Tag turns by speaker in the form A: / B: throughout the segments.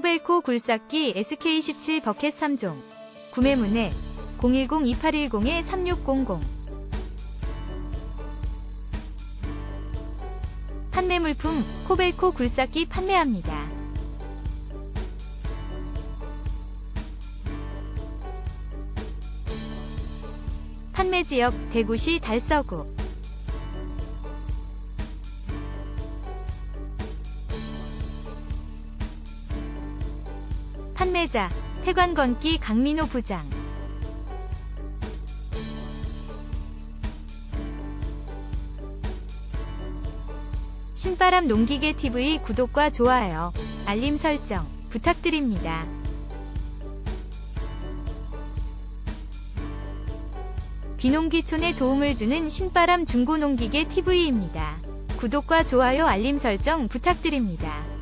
A: 코벨코 굴삭기 SK17 버켓 3종. 구매 문의 010-2810-3600. 판매 물품 코벨코 굴삭기 판매합니다. 판매 지역 대구시 달서구 판매자 태관건기 강민호 부장 신바람 농기계 TV 구독과 좋아요, 알림 설정 부탁드립니다. 비농기촌에 도움을 주는 신바람 중고농기계 TV입니다. 구독과 좋아요 알림 설정 부탁드립니다.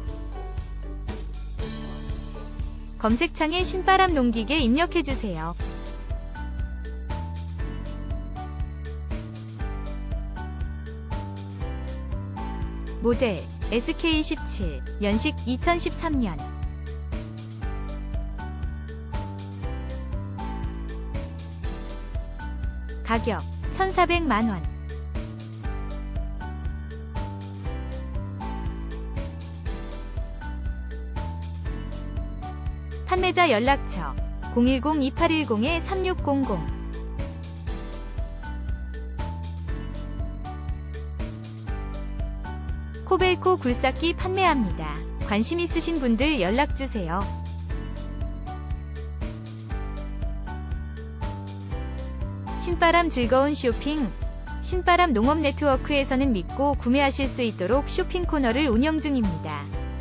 A: 검색창에 신바람 농기계 입력해주세요. 모델 SK17 연식 2013년 가격 1,400만원 판매자 연락처 010-2810-3600 코벨코 굴삭기 판매합니다. 관심 있으신 분들 연락주세요. 신바람 즐거운 쇼핑 신바람 농업 네트워크에서는 믿고 구매하실 수 있도록 쇼핑 코너를 운영 중입니다.